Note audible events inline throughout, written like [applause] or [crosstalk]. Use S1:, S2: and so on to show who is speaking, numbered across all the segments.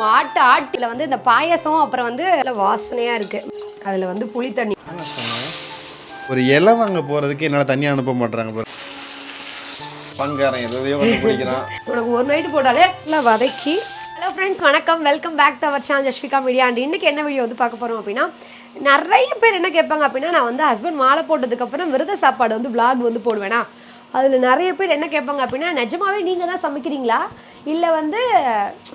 S1: மாட்டு ஆட்டில வந்து இந்த பாயசம் அப்புறம் வந்து வாசனையா இருக்கு. அதுல வந்து புளி தண்ணி.
S2: ஒரு இலை வாங்க போகிறதுக்கு என்னால் தண்ணி அனுப்ப மாட்டாங்க பாரு. பங்காரன் எதையோ பிடிக்கிறான்
S1: உனக்கு ஒரு நைட்டு போட்டாலே நல்லா வதக்கி. ஹலோ ஃப்ரெண்ட்ஸ் வணக்கம். Welcome back to our channel Jasvika media and இன்னைக்கு என்ன வீடியோ வந்து பார்க்க போகிறோம் அப்படின்னா நிறைய பேர் என்ன கேட்பாங்க அப்படின்னா நான் வந்து ஹஸ்பண்ட் மாலை போட்டதுக்கப்புறம் விரத சாப்பாடு வந்து vlog வந்து போடுவேனா. அதில் நிறைய பேர் என்ன கேட்பாங்க அப்படின்னா நிஜமாவே நீங்கள் தான் சமைக்கிறீங்களா? இல்லை வந்து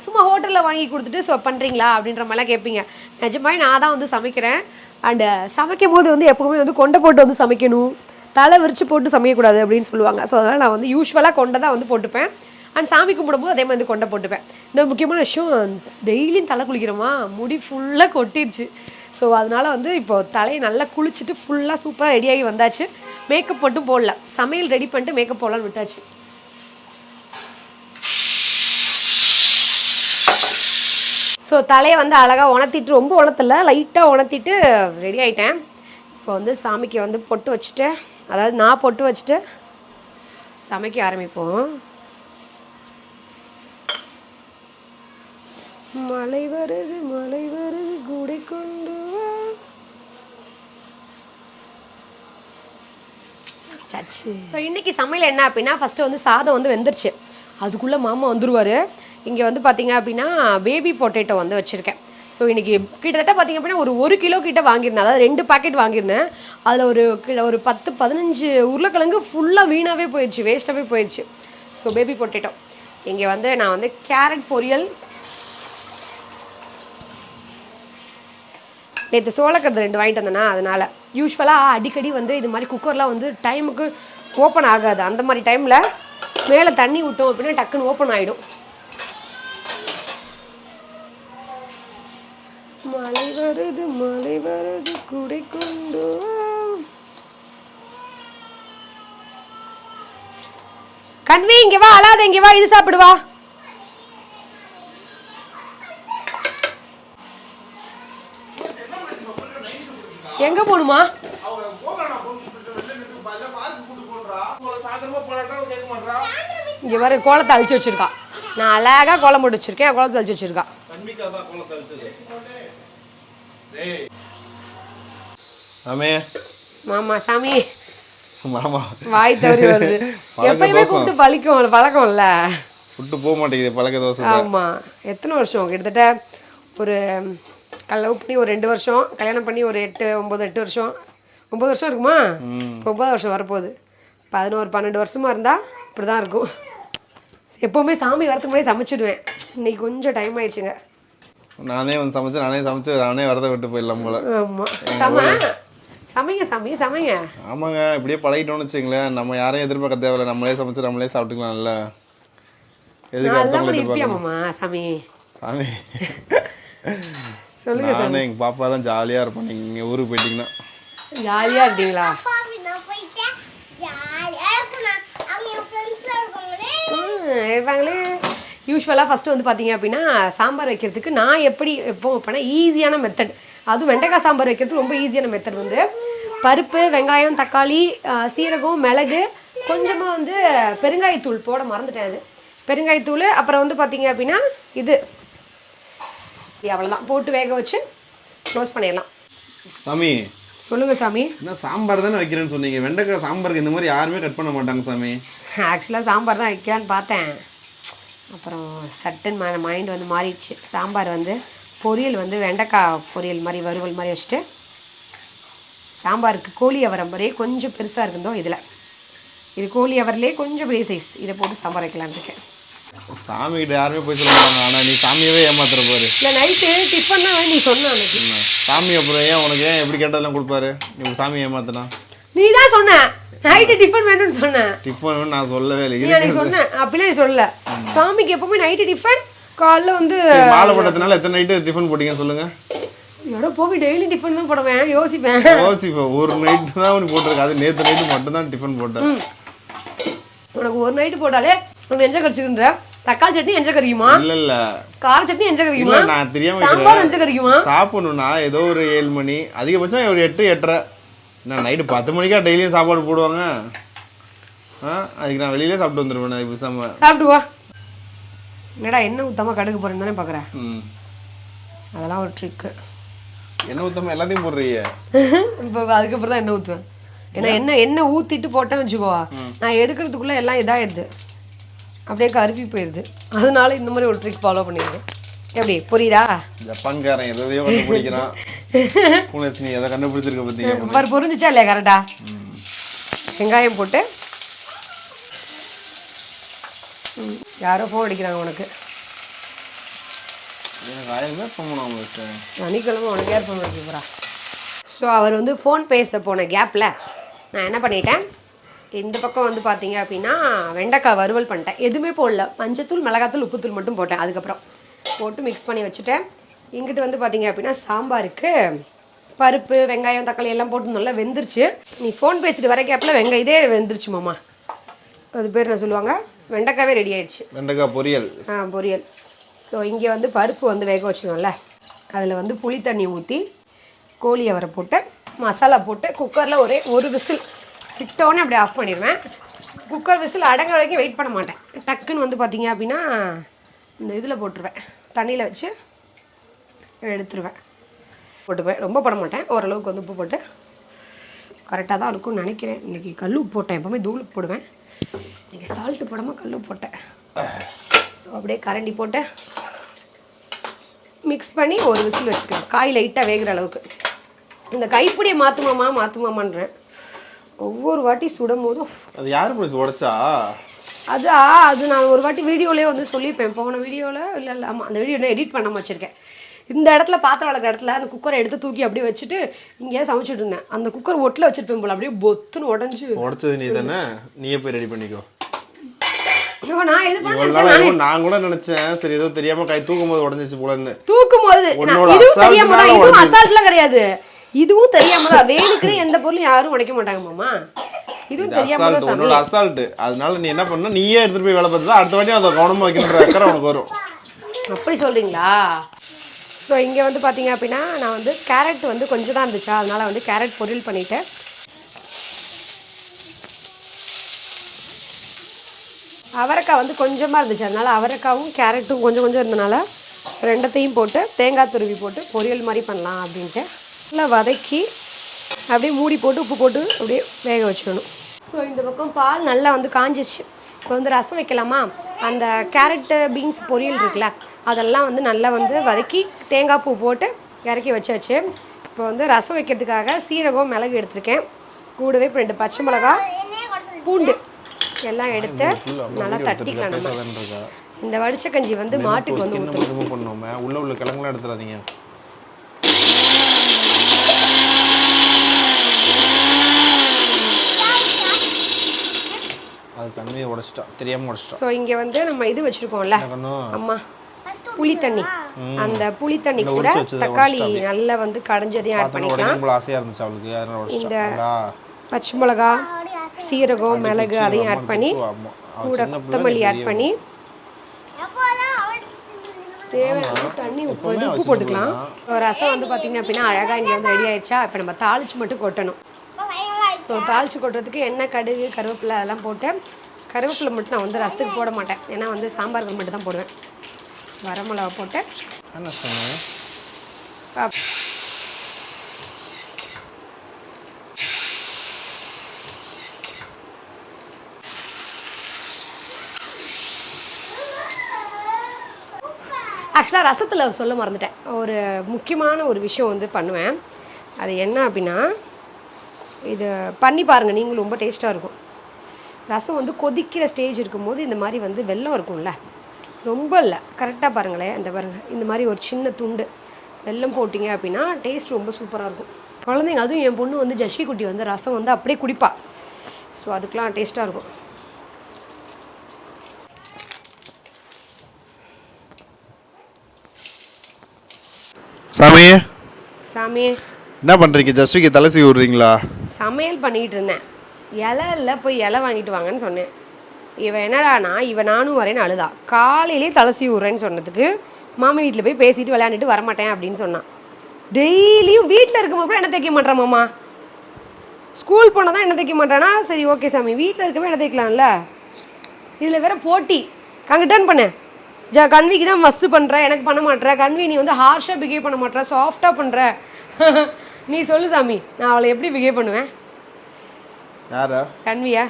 S1: சும்மா ஹோட்டலில் வாங்கி கொடுத்துட்டு ஸோ பண்ணுறீங்களா அப்படின்ற மாதிரிலாம் கேட்பீங்க நிஜமாவே நான் தான் வந்து சமைக்கிறேன். அண்டு சமைக்கும் போது வந்து எப்போவுமே வந்து கொண்டை போட்டு வந்து சமைக்கணும். தலை விரித்து போட்டு சமைக்கக்கூடாது அப்படின்னு சொல்லுவாங்க. ஸோ அதனால் நான் வந்து யூஸ்வலாக கொண்டை தான் வந்து போட்டுப்பேன். அண்ட் சாமி கும்பிடும்போது அதே மாதிரி வந்து கொண்டை போட்டுப்பேன். இந்த முக்கியமான விஷயம் டெய்லியும் தலை குளிக்கிறோமா? முடி ஃபுல்லாக கொட்டிடுச்சு ஸோ அதனால் வந்து இப்போது தலையை நல்லா குளிச்சுட்டு ஃபுல்லாக சூப்பராக ரெடியாகி வந்தாச்சு. மேக்கப் மட்டும் போடல. சமையல் ரெடி பண்ணிட்டு மேக்கப் போடலான்னு விட்டாச்சு. ஸோ தலையை வந்து அழகாக உணர்த்திட்டு ரொம்ப உணர்த்தல லைட்டாக உணர்த்திட்டு ரெடி ஆயிட்டேன். இப்போ வந்து சாமிக்கு வந்து பொட்டு வச்சுட்டு அதாவது நான் பொட்டு வச்சுட்டு சமைக்க ஆரம்பிப்போம். மழை வருது மழை வருது கூடை கொண்டு ஸோ இன்னைக்கு சமையல் என்ன அப்படின்னா ஃபஸ்ட்டு வந்து சாதம் வந்து வெந்துருச்சு. அதுக்குள்ளே மாமா வந்துருவாரு. இங்கே வந்து பார்த்தீங்க அப்படின்னா பேபி பொட்டேட்டோ வந்து வச்சுருக்கேன். ஸோ இன்றைக்கி கிட்டத்தட்ட பார்த்திங்க அப்படின்னா ஒரு ஒரு கிலோ கிட்ட வாங்கியிருந்தேன். அதாவது ரெண்டு பாக்கெட் வாங்கியிருந்தேன். அதில் ஒரு கிலோ ஒரு பத்து பதினஞ்சு உருளைக்கிழங்கு ஃபுல்லாக வீணாகவே போயிடுச்சு வேஸ்ட்டாகவே போயிடுச்சு. ஸோ பேபி பொட்டேட்டோ இங்கே வந்து நான் வந்து கேரட் பொரியல். நேற்று சோளக்கருது ரெண்டு வாங்கிட்டு வந்தேன்னா அதனால். யூஸ்வலாக அடிக்கடி வந்து இது மாதிரி குக்கர்லாம் வந்து டைமுக்கு ஓப்பன் ஆகாது. அந்த மாதிரி டைமில் மேலே தண்ணி விட்டோம் அப்படின்னா டக்குன்னு ஓப்பன் ஆகிடும் மழை வருது மழை வருது குடை கொண்டு கண்வி இங்க வா அழாத இங்க வா இது சாப்பிடுவா எங்க போகணுமா இங்க வர கோலத்தை அழிச்சு வச்சிருக்கா. நான் அழகா கோலம் போட்டு வச்சிருக்கேன் கோலத்தை அழிச்சு வச்சிருக்கா.
S2: ஆமே.
S1: மாமா சாமி.
S2: மாமா.
S1: வாய் தவறி வருது. [laughs] எப்பயுமே. கூப்பிட்டு பழிக்கும் பழக்கம்ல.
S2: விட்டு போக மாட்டேங்குது பழக்க தோசை
S1: ஆமா. எத்தனை வருஷம்? கிட்டத்தட்ட ஒரு கல்யாணம் பண்ணி ஒரு ரெண்டு வருஷம் கல்யாணம் பண்ணி ஒரு எட்டு ஒம்பது எட்டு வருஷம். ஒம்பது வருஷம் இருக்குமா? இப்போ ஒம்பது வருஷம் வரப்போகுது. பதினோரு பன்னெண்டு வருஷமா இருந்தா இப்படி தான் இருக்கும். எப்போவுமே சாமி வரதுக்கு முன்னாடி சமைச்சிடுவேன். இன்னைக்கு கொஞ்சம் டைம் ஆயிடுச்சுங்க.
S2: நானே வந்து சமைச்சு நானே சமைச்சு நானே வரத விட்டு போயிடலாம் போல.
S1: ஆமா. சம. சமைங்க சாமி சமைங்க.
S2: ஆமாங்க இப்படியே பழகிட்டோம்னு வச்சுங்களேன் நம்ம யாரையும் எதிர்பார்க்க தேவையில்ல. நம்மளே சமைச்சு நம்மளே சாப்பிட்டுக்கலாம்ல. எதுக்கு
S1: இருப்பியா
S2: எதிர்பார்க்கணும்
S1: சாமி.
S2: சாமி.
S1: சொல்லுங்க
S2: நானே எங்கள் பாப்பா தான் ஜாலியாக இருப்போம். நீங்கள் ஊருக்கு போயிட்டீங்கன்னா.
S1: ஜாலியா இருக்கீங்களா
S3: பாவி நான் போயிட்டேன். ஜாலியா இருக்கணும். அவங்க என் ஃப்ரெண்ட்ஸ்லாம் இருப்பாங்களே
S1: இருப்பாங்களே. யூஸ்வலாக ஃபஸ்ட்டு வந்து பார்த்தீங்க அப்படின்னா சாம்பார் வைக்கிறதுக்கு நான் எப்படி எப்போ வைப்பேன்னா ஈஸியான மெத்தட் அதுவும் வெண்டைக்காய் சாம்பார் வைக்கிறது ரொம்ப ஈஸியான மெத்தட் வந்து. பருப்பு வெங்காயம் தக்காளி சீரகம் மிளகு கொஞ்சமாக வந்து பெருங்காயத்தூள் போட மறந்துட்டேன் அது. பெருங்காயத்தூள் அப்புறம் வந்து பார்த்தீங்க அப்படின்னா இது. அவ்வளோதான் போட்டு வேக வச்சு க்ளோஸ் பண்ணிடலாம்.
S2: சாமி.
S1: சொல்லுங்கள் சாமி.
S2: என்ன சாம்பார் தானே வைக்கிறேன்னு சொன்னீங்க. வெண்டைக்காய் சாம்பாருக்கு இந்த மாதிரி யாருமே கட் பண்ண மாட்டாங்க சாமி.
S1: ஆக்சுவலாக சாம்பார் தான் வைக்கலான்னு பார்த்தேன். அப்புறம் சட்டுன்னு மை மைண்ட் வந்து மாறிடுச்சு. சாம்பார் வந்து பொரியல் வந்து வெண்டைக்காய் பொரியல் மாதிரி வறுவல் மாதிரி வச்சுட்டு சாம்பாருக்கு கோழி அவரை மாதிரியே கொஞ்சம் பெருசாக இருக்குதோ இதில். இது கோழி அவர்லேயே கொஞ்சம் பெரிய சைஸ் இதை போட்டு சாம்பார் வைக்கலான்னு இருக்கேன்.
S2: சாமி கிட்ட யாருமே போய் சொல்ல மாட்டாங்க ஆனால் நீ சாமியவே ஏமாத்துற பாரு.
S1: இல்லை நைட்டு டிஃபன் தான் நீ சொன்ன?
S2: சாமி அப்புறம் ஏன் உனக்கு ஏன் எப்படி கேட்டதெல்லாம் கொடுப்பாரு? நீ சாமி ஏமாத்தினா?
S1: நீ தான் சொன்ன. நைட்டு டிஃபன் வேணும்னு சொன்னேன்
S2: டிஃபன் நான் சொல்லவே இல்லை.
S1: நீ அன்னைக்கு சொன்னேன் அப்படிலாம் நீ சொல்லல. சாமிக்கு எப்பவுமே நைட்டு டிஃபன் காலைல வந்து
S2: மாலை போட்டதுனால எத்தனை நைட்டு டிஃபன் போட்டீங்கன்னு சொல்லுங்க.
S1: எடோ போய் டெய்லி டிஃபன் தான் போடுவேன் யோசிப்பேன்.
S2: யோசிப்பேன் ஒரு நைட்டு தான் உனக்கு போட்டிருக்கு. அது நேற்று நைட்டு மட்டும்தான் டிஃபன் போட்டேன்.
S1: உனக்கு ஒரு நைட்டு போட்டாலே உனக்கு எஞ்ச கறிச்சுக்கின்ற தக்காளி சட்னி எஞ்ச கறிக்குமா
S2: இல்ல இல்ல.
S1: கார சட்னி எஞ்ச கறிக்குமா
S2: நான் தெரியாம
S1: சாம்பார் எஞ்ச கறிக்குமா
S2: சாப்பிடணும்னா ஏதோ ஒரு ஏழு மணி அதிகபட்சம் ஒரு எட்டு எட்டரை. நான் நைட்டு பத்து மணிக்கா டெய்லியும் சாப்பாடு போடுவாங்க. ஆ அதுக்கு நான் வெளியிலே சாப்பிட்டு வந்துடுவேன் நான் பேசாம
S1: சாப்பிட்டு வா. என்னடா எண்ணெய் ஊற்றாமல் கடுகு போகிறேன்னு தானே பார்க்குறேன் அதெல்லாம் ஒரு ட்ரிக்கு
S2: என்ன ஊத்தாம எல்லாத்தையும் போடுறீங்க [laughs]
S1: இப்போ அதுக்கப்புறம் தான் எண்ணெய் ஊற்றுவேன் ஏன்னா எண்ணெய் எண்ணெய் ஊற்றிட்டு போட்டேன் வச்சுக்கோ. நான் எடுக்கிறதுக்குள்ளே எல்லாம் இதாகிடுது அப்படியே கருப்பி போயிடுது. அதனால இந்த மாதிரி ஒரு ட்ரிக் ஃபாலோ பண்ணிடுறேன் எப்படி? புரியுதா?
S2: ஜப்பான்காரன் எதையோ கண்டுபிடிக்கிறான் [laughs] பூனஸ்னி எதை கண்டுபிடிச்சிருக்க பார்த்தீங்க?
S1: பாரு புரிஞ்சுச்சா இல்லையா கரெக்டா வெங்காயம் போட்டு ம், யாரோ ஃபோன் அடிக்கிறாங்க உனக்கு. சனிக்கிழமை உனக்கு யார் ஃபோன் அடிக்க போகிறா ஸோ அவர் வந்து ஃபோன் பேச போன கேப்பில் நான் என்ன பண்ணிட்டேன்? இந்த பக்கம் வந்து பார்த்தீங்க அப்படின்னா வெண்டைக்காய் வறுவல் பண்ணிட்டேன். எதுவுமே போடல. மஞ்சத்தூள் மிளகாத்தூள் உப்புத்தூள் மட்டும் போட்டேன். அதுக்கப்புறம் போட்டு மிக்ஸ் பண்ணி வச்சுட்டேன். இங்கிட்டு வந்து பார்த்தீங்க அப்படின்னா சாம்பாருக்கு பருப்பு வெங்காயம் தக்காளி எல்லாம் போட்டு நல்லா வெந்துருச்சு. நீ ஃபோன் பேசிட்டு வர கேப்பில் வெங்காயம் இதே வெந்துருச்சு மாமா. அது பேர் என்ன சொல்லுவாங்க? வெண்டைக்காவே ரெடி ஆயிடுச்சு.
S2: வெண்டைக்காய் பொரியல்.
S1: ஆ பொரியல். ஸோ இங்கே வந்து பருப்பு வந்து வேக வச்சுக்கோம்ல அதில் வந்து புளி தண்ணி ஊற்றி கோழி அவரை போட்டு மசாலா போட்டு குக்கரில் ஒரே ஒரு விசில் விட்டோன்னே அப்படியே ஆஃப் பண்ணிடுவேன். குக்கர் விசில் அடங்க வரைக்கும் வெயிட் பண்ண மாட்டேன். டக்குன்னு வந்து பார்த்தீங்க அப்படின்னா இந்த இதில் போட்டுருவேன். தண்ணியில் வச்சு எடுத்துருவேன். போட்டுப்பேன். ரொம்ப போட மாட்டேன். ஓரளவுக்கு வந்து உப்பு போட்டு கரெக்டாக தான் இருக்கும்னு நினைக்கிறேன். இன்றைக்கி கல் போட்டேன். எப்போவுமே தூள் உப்பு போடுவேன். இன்றைக்கி சால்ட்டு போடாமல் கல் போட்டேன். ஸோ அப்படியே கரண்டி போட்டு மிக்ஸ் பண்ணி ஒரு விசில் வச்சுக்கலாம். காய் லைட்டாக வேகிற அளவுக்கு. இந்த கைப்பிடியை மாற்றுமாமா மாற்றுமாமான்றேன் ஒவ்வொரு வாட்டி சுடும் போதும்
S2: அது யாரு போய் உடைச்சா?
S1: அதா அது நான் ஒரு வாட்டி வீடியோலேயே வந்து சொல்லியிருப்பேன். போன வீடியோவில் இல்லை இல்லை ஆமாம் அந்த வீடியோ எடிட் பண்ணாம வச்சுருக்கேன். இந்த இடத்துல பாத்திரம் வளர்க்குற இடத்துல அந்த குக்கரை எடுத்து தூக்கி அப்படியே வச்சுட்டு இங்கேயே சமைச்சிட்டு இருந்தேன். அந்த குக்கர் ஒட்டில் வச்சிருப்பேன் போல அப்படியே பொத்துன்னு உடஞ்சி.
S2: உடைச்சது நீ தானே? நீயே போய் ரெடி பண்ணிக்கோ.
S1: நான்
S2: கூட நினைச்சேன். சரி ஏதோ தெரியாம கை தூக்கும் போது உடஞ்சிச்சு போலன்னு
S1: தூக்கும் போது இதுவும். அசால்ட்லாம் கிடையாது. இதுவும் தெரியாம தான் வேணுக்குன்னு எந்த பொருளும் யாரும் உடைக்க மாட்டாங்க மாமா. இதுவும் தெரியாம தான்
S2: அசால்ட் உன்னோட அசால்ட் அதனால நீ என்ன பண்ண நீயே எடுத்துட்டு போய் வேலை பார்த்தா அடுத்த வாட்டி அதை கவனமா வைக்கணுன்ற அக்கறை உனக்கு வரும்.
S1: அப்படி சொல்றீங்களா? ஸோ இங்கே வந்து பார்த்திங்க அப்படின்னா நான் வந்து கேரட் வந்து கொஞ்சம் தான் இருந்துச்சா? அதனால் வந்து கேரட் பொரியல் பண்ணிட்டேன். அவரைக்காய் வந்து கொஞ்சமாக இருந்துச்சு. அதனால் அவரைக்காவும் கேரட்டும் கொஞ்சம் கொஞ்சம் இருந்தனால ரெண்டத்தையும் போட்டு தேங்காய் துருவி போட்டு பொரியல் மாதிரி பண்ணலாம் அப்படின்ட்டு. நல்லா வதக்கி அப்படியே மூடி போட்டு உப்பு போட்டு அப்படியே வேக வச்சிடணும் ஸோ இந்த பக்கம் பால் நல்லா வந்து காஞ்சிச்சு இப்போ வந்து ரசம் வைக்கலாமா? அந்த கேரட்டு பீன்ஸ் பொரியல் இருக்குல்ல அதெல்லாம் வந்து நல்லா வந்து வதக்கி தேங்காய் பூ போட்டு இறக்கி வச்சாச்சு. இப்போ வந்து ரசம் வைக்கிறதுக்காக சீரகம் மிளகு எடுத்திருக்கேன். கூடவே இப்போ ரெண்டு பச்சை மிளகா பூண்டு எல்லாம் எடுத்து நல்லா தட்டிக்கலாம் இந்த வடிச்ச கஞ்சி வந்து மாட்டுக்கு வந்து
S2: பண்ணோமே உள்ள உள்ள கிழங்குலாம் எடுத்துறாதீங்க அது உடைச்சிட்டா தெரியாம உடைச்சிட்டா
S1: ஸோ இங்கே வந்து நம்ம இது வச்சுருக்கோம்ல.
S2: என்ன
S1: அம்மா புளி தண்ணி. அந்த புளி தண்ணி கூட தக்காளி நல்லா வந்து கடைஞ்சதையும் ஆட் பண்ணிக்கலாம்.
S2: உடைக்கணும் போல ஆசையா இருந்துச்சு அவளுக்கு. அதனால உடைச்சிட்டா?
S1: பச்சை மிளகா சீரகம் மிளகு அதையும் ஆட் பண்ணி கூட கொத்தமல்லி ஆட் பண்ணி தேவையான தண்ணி உப்பு வந்து உப்பு போட்டுக்கலாம். ஒரு ரசம் வந்து பார்த்தீங்க அப்படின்னா அழகாக இங்கே வந்து ரெடி ஆயிடுச்சா? இப்போ நம்ம தாளிச்சு மட்டும் கொட்டணும். ஸோ தாளிச்சு கொட்டுறதுக்கு எண்ணெய் கடுகு கருவேப்பிலை அதெல்லாம் போட்டு கருவேப்பிலை மட்டும் நான் வந்து ரசத்துக்கு போட மாட்டேன். ஏன்னா வந்து சாம்பாருக்கு மட்டும் தான் போடுவேன். வரமிளகா போட்டு.
S2: என்ன
S1: ஆக்சுவலாக ரசத்தில் சொல்ல மறந்துட்டேன். ஒரு முக்கியமான ஒரு விஷயம் வந்து பண்ணுவேன். அது என்ன அப்படின்னா இது பண்ணி பாருங்கள் நீங்களும் ரொம்ப டேஸ்ட்டாக இருக்கும். ரசம் வந்து கொதிக்கிற ஸ்டேஜ் இருக்கும்போது இந்த மாதிரி வந்து வெல்லம் இருக்கும்ல. ரொம்ப இல்லை. கரெக்டாக பாருங்களேன். இந்த பாருங்கள் இந்த மாதிரி ஒரு சின்ன துண்டு. வெல்லம் போட்டிங்க அப்படின்னா டேஸ்ட் ரொம்ப சூப்பராக இருக்கும். குழந்தைங்க அதுவும் என் பொண்ணு வந்து ஜஷ்வி குட்டி வந்து ரசம் வந்து அப்படியே குடிப்பா. ஸோ அதுக்கெலாம் டேஸ்ட்டாக இருக்கும்.
S2: சாமி?
S1: சாமி.
S2: என்ன பண்றீங்க? ஜஸ்விக்கு தலை சீவி விடுறீங்களா?
S1: சமையல் பண்ணிகிட்டு இருந்தேன். இலை இல்லை போய் இலை வாங்கிட்டு வாங்கன்னு சொன்னேன். இவன் என்னடானா இவன் நானும் வரேன்னு அழுதா. காலையிலே தலசி விட்றேன்னு சொன்னதுக்கு மாமி வீட்டில் போய் பேசிட்டு விளையாண்டுட்டு வரமாட்டேன் அப்படின்னு சொன்னான். டெய்லியும் வீட்டில் இருக்கும்போது கூட என்ன தைக்க மாட்டேன் மாமா? ஸ்கூல் போனால் தான் என்ன தைக்க மாட்டானா சரி ஓகே சாமி. வீட்டில் இருக்கவே என்ன தைக்கலாம்ல? இதில் வேற போட்டி. அங்கே டர்ன் பண்ணு. ஜா கன்விக்கு தான் ஃபஸ்ட்டு பண்ணுற எனக்கு பண்ண மாட்டேற கன்வி நீ வந்து ஹார்ஷாக பிஹேவ் பண்ண மாட்டேற சாஃப்டாக பண்ணுற [laughs] நீ சொல்லு சாமி. நான் அவளை எப்படி பிஹேவ் பண்ணுவேன்?
S2: யாரா?
S1: கன்வியா?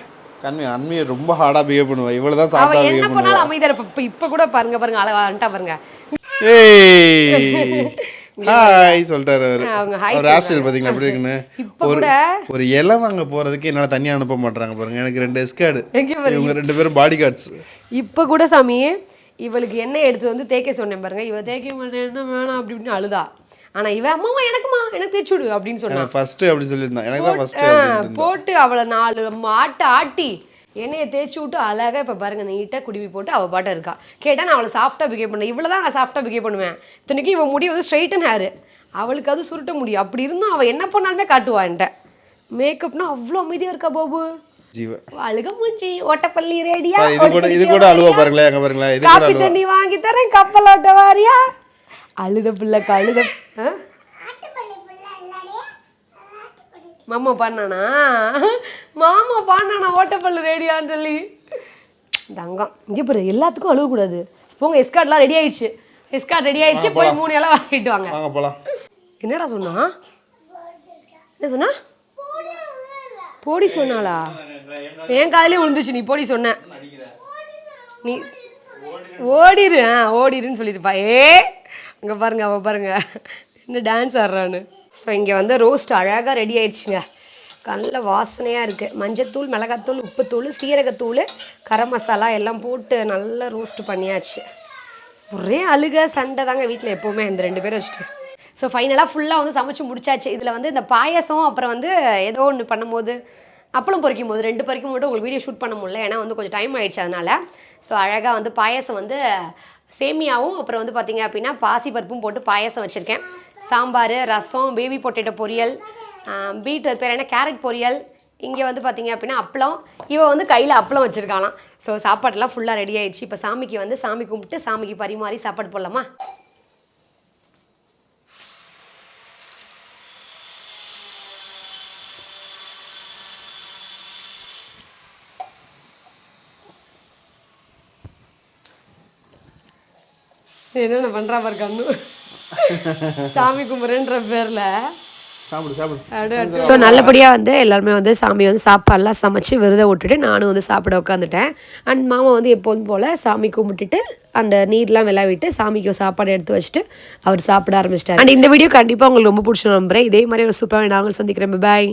S2: கண்மை அண்மையை ரொம்ப ஹார்டாக பிஹேவ் பண்ணுவா. இவ்வளோ தான்
S1: அவ
S2: சாப்பிட்டா
S1: என்ன
S2: பிஹேவ்
S1: பண்ணாலும் அமைதியா இருப்ப. இப்ப இப்ப கூட பாருங்க பாருங்க அழகா பாருங்க.
S2: ஏய்! [laughs] ஹாய் சொல்லிட்டாரு அவரு.
S1: அவங்க hi
S2: அவர் பார்த்தீங்களா எப்படி இருக்குன்னு? [laughs]
S1: இப்ப
S2: ஒரு
S1: கூட
S2: ஒரு இலை வாங்க போகிறதுக்கு என்னால் தனியாக அனுப்ப மாட்டாங்க பாருங்க. எனக்கு ரெண்டு எஸ்கார்டு
S1: எங்க
S2: இவங்க ரெண்டு பேரும் பாடி கார்ட்ஸ்
S1: இப்ப கூட சாமி இவளுக்கு எண்ணெய் எடுத்துட்டு வந்து தேய்க்க சொன்னேன் பாருங்க. இவ தேய்க்க மாட்டேன் என்ன வேணாம் அப்படி இப்படின்னு அழுதா. ஆனா இவ அம்மாமா எனக்குமா எனக்கு தேய்ச்சு விடு அப்படின்னு சொன்னா.
S2: ஃபர்ஸ்ட் அப்படி சொல்லியிருந்தான் எனக்கு தான் ஃபர்ஸ்ட்
S1: போட்டு அவளை நாலு ஆட்ட ஆட்டி எண்ணெயை தேய்ச்சி விட்டு அழகா இப்ப பாருங்க நீட்டா குடிவி போட்டு அவ பாட்ட இருக்கா. கேட்டா நான் அவளை சாஃப்டா பிஹேவ் பண்ணேன் இவ்வளவு தான் நான் சாஃப்டா பிஹேவ் பண்ணுவேன். இத்தனைக்கு இவன் முடி வந்து ஸ்ட்ரைட் அண்ட் ஹேர் அவளுக்கு அது சுருட்ட முடியும். அப்படி இருந்தும் அவ என்ன பண்ணாலுமே காட்டுவா என்கிட்ட. மேக்கப்னா அவ்வளோ அமைதியா இருக்கா பாபு? அழுக மூஞ்சி ஓட்டப்பள்ளி ரேடியா
S2: இது கூட இது கூட அழுவா பாருங்களேன் எங்க பாருங்களேன் இது கூட
S1: காப்பி
S2: அழுவா.
S1: தண்ணி வாங்கி தரேன் கப்பல் ஓட்ட வாரியா? அழுத பிள்ளைக்கு அழுத மாமா பாடினானா? மாமா பாடினானா ஓட்டப்பல்லு ரேடியான்னு சொல்லி. தங்கம் இங்கே பாரு எல்லாத்துக்கும் அழுவக்கூடாது போங்க எஸ்கார்ட்லாம் ரெடி ஆயிடுச்சு. எஸ்கார்ட் ரெடி ஆயிடுச்சு போய் மூணு இலை வாங்கிட்டு வாங்க.
S2: வாங்க போலாம்.
S1: என்னடா சொன்னா? என்ன சொன்னா? போடி சொன்னாளா? என் காதுலயே விழுந்துச்சு நீ போடி சொன்ன. நீ ஓடிரு ஆ ஓடிருன்னு சொல்லியிருப்பா ஏ அங்கே பாருங்க அவ பாருங்க. என்ன டான்ஸ் ஆடுறான்னு. ஸோ இங்கே வந்து ரோஸ்ட் அழகாக ரெடி ஆயிடுச்சுங்க. நல்ல வாசனையாக இருக்குது மஞ்சத்தூள் மிளகாத்தூள் உப்புத்தூள் சீரகத்தூள் கரம் மசாலா எல்லாம் போட்டு நல்லா ரோஸ்ட் பண்ணியாச்சு. ஒரே அழுக சண்டை தாங்க வீட்டில் எப்போவுமே இந்த ரெண்டு பேரும் வச்சுட்டு. ஸோ ஃபைனலாக ஃபுல்லாக வந்து சமைச்சு முடிச்சாச்சு. இதில் வந்து இந்த பாயசம் அப்புறம் வந்து ஏதோ ஒன்று பண்ணும்போது அப்பளம் பொறிக்கும் போது ரெண்டு பொறிக்கும் மட்டும் உங்களுக்கு வீடியோ ஷூட் பண்ண முடியல. ஏன்னா வந்து கொஞ்சம் டைம் ஆயிடுச்சு அதனால். ஸோ அழகாக வந்து பாயசம் வந்து சேமியாவும் அப்புறம் வந்து பார்த்தீங்க அப்படின்னா பாசி பருப்பும் போட்டு பாயசம் வச்சுருக்கேன். சாம்பார் ரசம் பேபி பொட்டேட்டோ பொரியல் பீட் பேர் என்ன கேரட் பொரியல் இங்கே வந்து பார்த்தீங்க அப்படின்னா அப்பளம். இவன் வந்து கையில் அப்பளம் வச்சுருக்காளாம். ஸோ சாப்பாடெல்லாம் ஃபுல்லாக ரெடி ஆயிடுச்சு. இப்போ சாமிக்கு வந்து சாமி கும்பிட்டு சாமிக்கு பரிமாறி சாப்பாடு போடலாமா? என்னென்ன பண்ணுறா பாரு கண்ணு. சாமி கும்பிட்றேன்ற பேரில்.
S2: சாப்பிடு சாப்பிடு.
S1: ஸோ நல்லபடியாக வந்து எல்லாருமே வந்து சாமி வந்து சாப்பாடெல்லாம் சமைச்சு விரதம் விட்டுட்டு நானும் வந்து சாப்பிட உட்காந்துட்டேன். அண்ட் மாமா வந்து எப்போதும் போல் சாமி கும்பிட்டுட்டு அந்த நீர்லாம் விளையாவிட்டு சாமிக்கு சாப்பாடு எடுத்து வச்சுட்டு அவர் சாப்பிட ஆரம்பிச்சிட்டார். அண்ட் இந்த வீடியோ கண்டிப்பாக உங்களுக்கு ரொம்ப பிடிச்சி நம்புறேன். இதே மாதிரி ஒரு சூப்பரான நாங்கள் சந்திக்கிறேன். பாய்